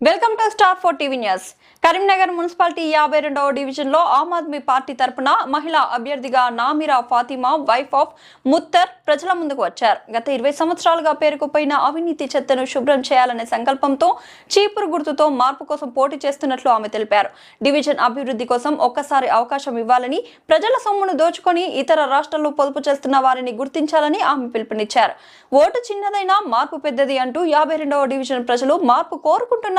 Welcome to star four TV news Karimnagar municipality యాభై రెండవ డివిజన్లో ఆమ్ ఆద్మీ పార్టీ తరపున మహిళా అభ్యర్థిగా నామిరా ఫాతిమా వైఫ్ ఆఫ్ ముత్తర్ ప్రజల ముందుకు వచ్చారు. గత ఇరవై సంవత్సరాలుగా పేరుకుపోయిన అవినీతి చెత్తను శుభ్రం చేయాలనే సంకల్పంతో చీపురు గుర్తుతో మార్పు కోసం పోటీ చేస్తున్నట్లు ఆమె తెలిపారు. డివిజన్ అభివృద్ధి కోసం ఒక్కసారి అవకాశం ఇవ్వాలని ప్రజల సొమ్మును దోచుకొని ఇతర రాష్ట్రాల్లో పొదుపు చేస్తున్న వారిని గుర్తించాలని ఆమె పిలుపునిచ్చారు. ఓటు చిన్నదైనా మార్పు పెద్దది అంటూ యాభై రెండవ డివిజన్ ప్రజలు మార్పు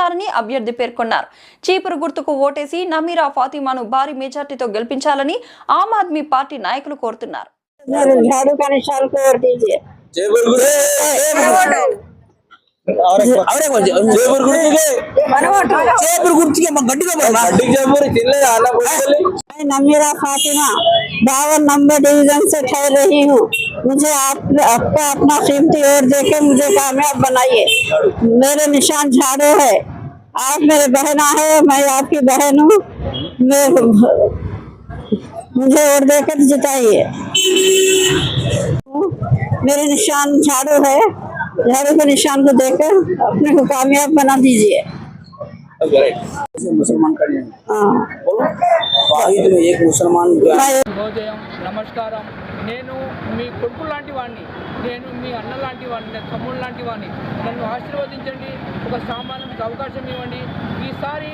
కోరుకుంటున్నారని అభ్యర్థి పేర్కొన్నారు చీపురు గుర్తుకు ఓటేసి నమీరా ఫాతిమాను భారీ మెజార్టీతో గెలిపించాలని ఆమ్ ఆద్మీ పార్టీ నాయకులు కోరుతున్నారు मेरे झाड़ू का निशान को और दीजिए జయపూర్ గుర్తు జయపూర్ గుర్తుకే చేపలు గుర్తుకే మా గట్టిగా పడమా. గడ్డికి జయపూర్ చిల్లే అలా కూర్చోలి मैं नमीरा फातिमा बावन नंबर डिवीजन से ठहर रही हूँ मुझे आप आपका अपना कीमती और देके मुझे कामयाब बनाइए मेरे निशान झाड़ू है आप मेरे बहन आए मैं आपकी बहन हूँ। मुझे और देकर जिताइए। मेरे निशान झाड़ू है। झाड़ू के निशान को देकर अपने को कामयाब बना दीजिए। मुसलमान का नहीं। आ, बोलो। तो एक मुसलमान नमस्कार నేను మీ కొడుకు లాంటి వాడిని నేను మీ అన్న లాంటి వాడిని నేను తమ్ముడు లాంటి వాడిని నన్ను ఆశీర్వదించండి ఒక సామాన్యకు అవకాశం ఇవ్వండి. ఈసారి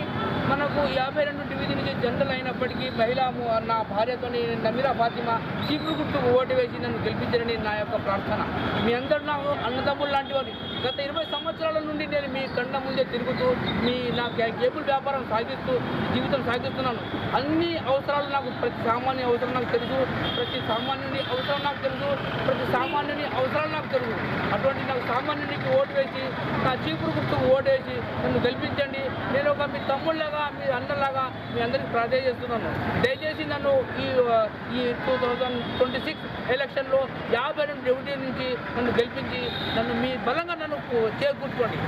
మనకు యాభై రెండు డివిజన్ జనరల్ అయినప్పటికీ మహిలాము నా భార్యతో నమీరా ఫాతిమా చీపురు గుర్తుకు ఓటు వేసి నన్ను గెలిపించడని నా యొక్క ప్రార్థన. మీ అందరూ నాకు అన్నదమ్ములు లాంటి వారు. గత ఇరవై సంవత్సరాల నుండి నేను మీ కండ ముందే తిరుగుతూ మీ నా కేబుల్ వ్యాపారం సాగిస్తూ జీవితం సాగిస్తున్నాను. అన్ని అవసరాలు నాకు ప్రతి సామాన్య అవసరం నాకు తెలుసు. ప్రతి సామాన్యుని అవసరం నాకు తెలుసు. ప్రతి సామాన్యుని అవసరాలు నాకు తెలుసు. అటువంటి నాకు సామాన్యుని ఓటు వేసి నా చీపురు గుర్తుకు ఓటు వేసి నన్ను గెలిపించండి. నేను ఒక మీ తమ్ముళ్ళగా మీ అన్నలాగా మీ అందరికీ ప్రార్థన చేస్తున్నాను దయచేసి నన్ను ఈ ఈ టూ థౌజండ్ ట్వంటీ సిక్స్ ఎలక్షన్లో యాభై రెండు డివిజన్ నుంచి నన్ను గెలిపించి నన్ను మీ బలంగా నన్ను చేకూర్చుకోండి.